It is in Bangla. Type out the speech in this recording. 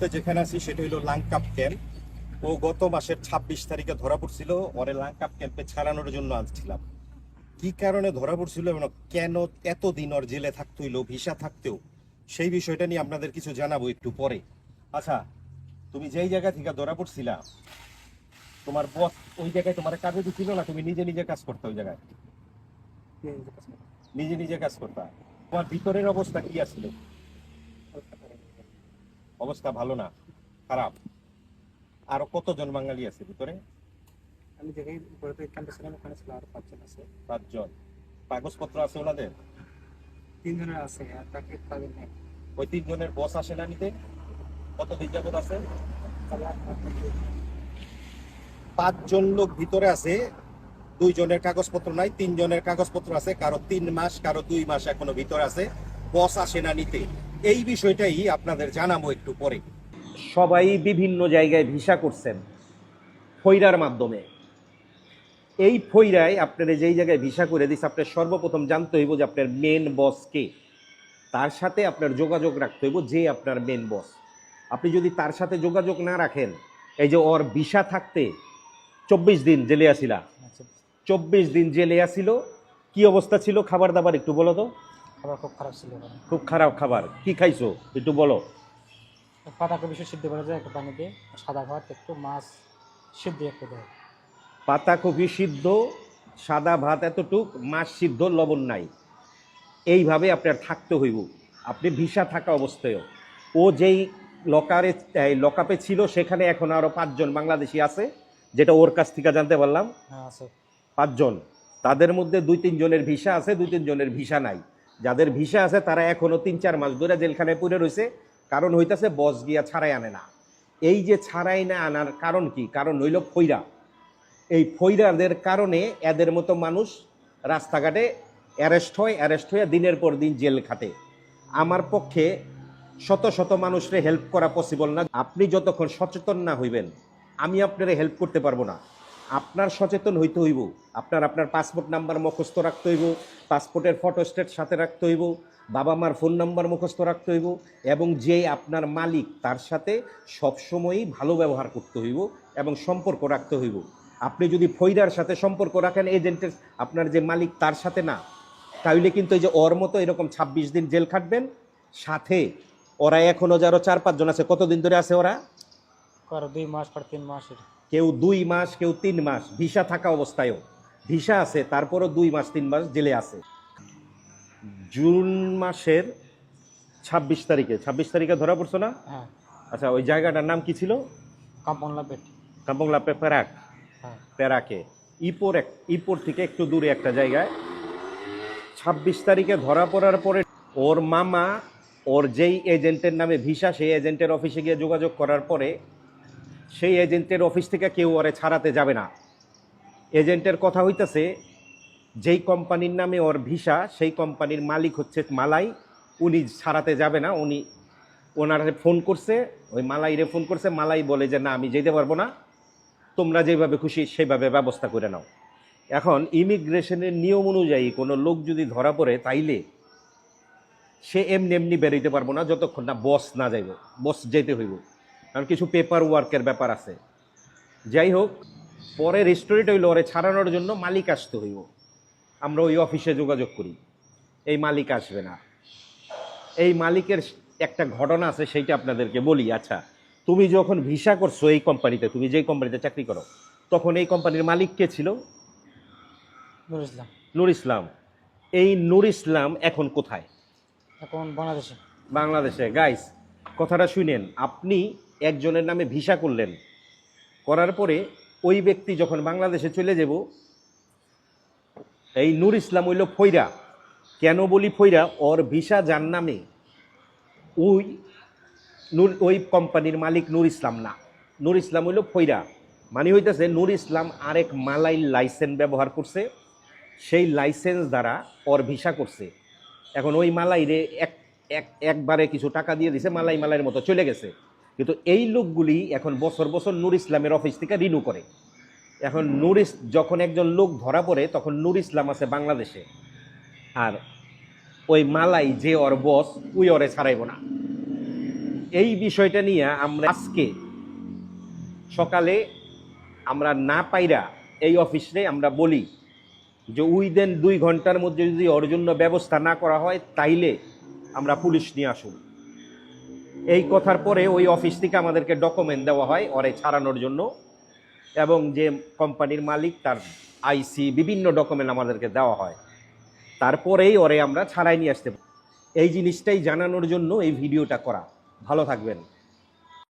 মুহূর্তে যেখানে আছি সেটা হলো লাংকাপ ক্যাম্প। ও গত মাসের ছাব্বিশ তারিখে ধরা পড়ছিল ওরে লাংকাপ ক্যাম্পে ছাড়ানোর জন্য আনছিলাম কি কারণে ধরা পড়ছিল এবং কেন এতদিন ওর জেলে থাকতে হইল ভিসা থাকতেও? সেই বিষয়টা নিয়ে আপনাদের কিছু জানাব একটু পরে। আচ্ছা তুমি যেই জায়গা থেকে ধরা পড়ছিলা তোমার বস ওই জায়গায় তোমার কাজে দিছিল না? তুমি নিজে নিজে কাজ করতে ওই জায়গায়? নিজে নিজে কাজ করতা? তোমার ভিতরের অবস্থা কি আছিল? অবস্থা ভালো না খারাপ। আরও কতজন বাঙালি আছে ভিতরে? আমি যেখানে উপরে ক্যাম্পে ছিলাম ওখানে ছিল আরও পাঁচজন আছে। পাঁচজন। কাগজপত্র আছে ওনাদের? তিনজনের আছে আর বাকি তাদের নেই। ওই তিনজনের বস আসে না নিতে? কতদিন যাবত আছে। পাঁচজন লোক ভিতরে আছে দুইজনের কাগজপত্র নাই তিনজনের কাগজপত্র আছে কারও তিন মাস কারও দুই মাস এখনও ভিতরে আছে। বস আসে না নিতে। এই বিষয়টাই আপনাদের জানাব একটু পরে। সবাই বিভিন্ন জায়গায় ভিসা করছেন ফৈরার মাধ্যমে। এই ফৈরায় আপনার যেই জায়গায় ভিসা করে দিচ্ছে আপনার সর্বপ্রথম জানতে হইব যে আপনার মেন বস কে। তার সাথে আপনার যোগাযোগ রাখতে হইব যে আপনার মেন বস আপনি যদি তার সাথে যোগাযোগ না রাখেন এই যে ওর ভিসা থাকতে চব্বিশ দিন জেলে আসিলা। আচ্ছা, চব্বিশ দিন জেলে আসিল কি অবস্থা ছিল? খাবার দাবার একটু বলো তো। খাবার খুব খারাপ ছিল খুব খারাপ খাবার। কি খাইছো? একটু বলো। পাতাকপি সিদ্ধ করে যায় একটু পানিতে সাদা ভাত একটু মাছ সিদ্ধ একটু দেয়। পাতাকপি সিদ্ধ সাদা ভাত এতটুক মাছ সিদ্ধ লবণ নাই। এইভাবে আপনার থাকতে হইব। আপনি ভিসা থাকা অবস্থায়ও। ও যেই লকারে লকআপে ছিল সেখানে এখন আরও পাঁচজন বাংলাদেশি আছে যেটা ওর কাছ থেকে জানতে পারলাম। হ্যাঁ পাঁচজন। তাদের মধ্যে দুই তিনজনের ভিসা আছে দুই তিনজনের ভিসা নাই। যাদের ভিসা আছে, তারা এখনও তিন চার মাস ধরে জেলখানায় পড়ে রয়েছে। কারণ হইতাছে বস গিয়া ছাড়াই আনে না। এই যে ছাড়াই না আনার কারণ কি? কারণ হইল ফৈরা এই ফৈরাদের কারণে এদের মতো মানুষ রাস্তাঘাটে অ্যারেস্ট হয়, অ্যারেস্ট হয়ে দিনের পর দিন জেল খাটে। আমার পক্ষে শত শত মানুষরে হেল্প করা পসিবল না। আপনি যতক্ষণ সচেতন না হইবেন, আমি আপনারে হেল্প করতে পারব না। আপনার সচেতন হইতে হইব। আপনার আপনার পাসপোর্ট নাম্বার মুখস্থ রাখতে হইব। পাসপোর্টের ফটো স্টেট সাথে রাখতে হইব। বাবা মার ফোন নাম্বার মুখস্থ রাখতে হইব এবং যে আপনার মালিক তার সাথে সবসময়ই ভালো ব্যবহার করতে হইব এবং সম্পর্ক রাখতে হইব। আপনি যদি ফৈরার সাথে সম্পর্ক রাখেন এজেন্টের আপনার যে মালিক তার সাথে না তাহলে কিন্তু এই যে ওর মতো এরকম ছাব্বিশ দিন জেল খাটবেন। সাথে ওরা এখনও যারো চার পাঁচজন আছে, কতদিন ধরে আছে ওরা? দুই মাস পর তিন মাস এরকম। কেউ দুই মাস কেউ তিন মাস ভিসা থাকা অবস্থায়ও। ভিসা আছে তারপরও দুই মাস তিন মাস জেলে আছে। জুন মাসের ছাব্বিশ তারিখে ছাব্বিশ তারিখে ধরা পড়ছো না? হ্যাঁ। আচ্ছা ওই জায়গাটার নাম কি ছিল? কাম্পনলা পেট কাম্পংলা হ্যাঁ। প্যারাকে ইপোর এক ইপোর থেকে একটু দূরে একটা জায়গায়। ছাব্বিশ তারিখে ধরা পড়ার পরে ওর মামা ওর যেই এজেন্টের নামে ভিসা সেই এজেন্টের অফিসে গিয়ে যোগাযোগ করার পরে সেই এজেন্টের অফিস থেকে কেউ ওরে ছাড়াতে যাবে না। এজেন্টের কথা হইতেছে, যেই কোম্পানির নামে ওর ভিসা, সেই কোম্পানির মালিক হচ্ছে মালাই, উনি ছাড়াতে যাবে না, উনি ওনারে ফোন করছে, ওই মালাইরে ফোন করছে, মালাই বলে যে, না, আমি যেতে পারব না, তোমরা যেভাবে খুশি সেভাবে ব্যবস্থা করে নাও। এখন ইমিগ্রেশনের নিয়ম অনুযায়ী কোনো লোক যদি ধরা পড়ে, তাইলে সে এমনি এমনি বেরোইতে পারব না, যতক্ষণ না বস না যাইব, বস যেতে হইব। কারণ কিছু পেপার ওয়ার্কের ব্যাপার আছে। যাই হোক পরে রেস্টুরেন্ট হইল ওরে ছাড়ানোর জন্য মালিক আসতে হইব। আমরা ওই অফিসে যোগাযোগ করি। এই মালিক আসবে না। এই মালিকের একটা ঘটনা আছে সেইটা আপনাদেরকে বলি। আচ্ছা তুমি যখন ভিসা করছ এই কোম্পানিতে তুমি যেই কোম্পানিতে চাকরি করো তখন এই কোম্পানির মালিক কে ছিল? নুর ইসলাম। নুর ইসলাম। এই নুর ইসলাম এখন কোথায়? এখন বাংলাদেশে। বাংলাদেশে। গাইস কথাটা শুনেন আপনি একজনের নামে ভিসা করলেন। করার পরে ওই ব্যক্তি যখন বাংলাদেশে চলে যাব, এই নূর ইসলাম হইল ফৈরা কেন বলি ফৈরা ওর ভিসা যার নামে ওই নূর, ওই কোম্পানির মালিক নূর ইসলাম না। নূর ইসলাম হইল ফৈরা মানে হইতেছে নূর ইসলাম আরেক মালাই লাইসেন্স ব্যবহার করছে, সেই লাইসেন্স দ্বারা ওর ভিসা করছে। এখন ওই মালাইরে এক এক, একবারে কিছু টাকা দিয়ে দিছে, মালাই মালাইয়ের মতো চলে গেছে। কিন্তু এই লোকগুলি এখন বছর বছর নূর ইসলামের অফিস থেকে রিনিউ করে। এখন নূর যখন একজন লোক ধরা পড়ে, তখন নূর ইসলাম আছে বাংলাদেশে। আর ওই মালাই যে ওর বস উই ওরে ছাড়াইব না। এই বিষয়টা নিয়ে আমরা আজকে সকালে আমরা না পাইরা এই অফিসে আমরা বলি যে, উইদেন দুই ঘণ্টার মধ্যে যদি ওর জন্য ব্যবস্থা না করা হয়, তাইলে আমরা পুলিশ নিয়ে আসুন এই কথার পরে ওই অফিস থেকে আমাদেরকে ডকুমেন্ট দেওয়া হয়, ওরে ছাড়ানোর জন্য। এবং যে কোম্পানির মালিক, তার আইসি বিভিন্ন ডকুমেন্ট আমাদেরকে দেওয়া হয়। তারপরেই ওরে আমরা ছাড়াই নিয়ে আসতে এই জিনিসটাই জানানোর জন্য এই ভিডিওটা করা। ভালো থাকবেন।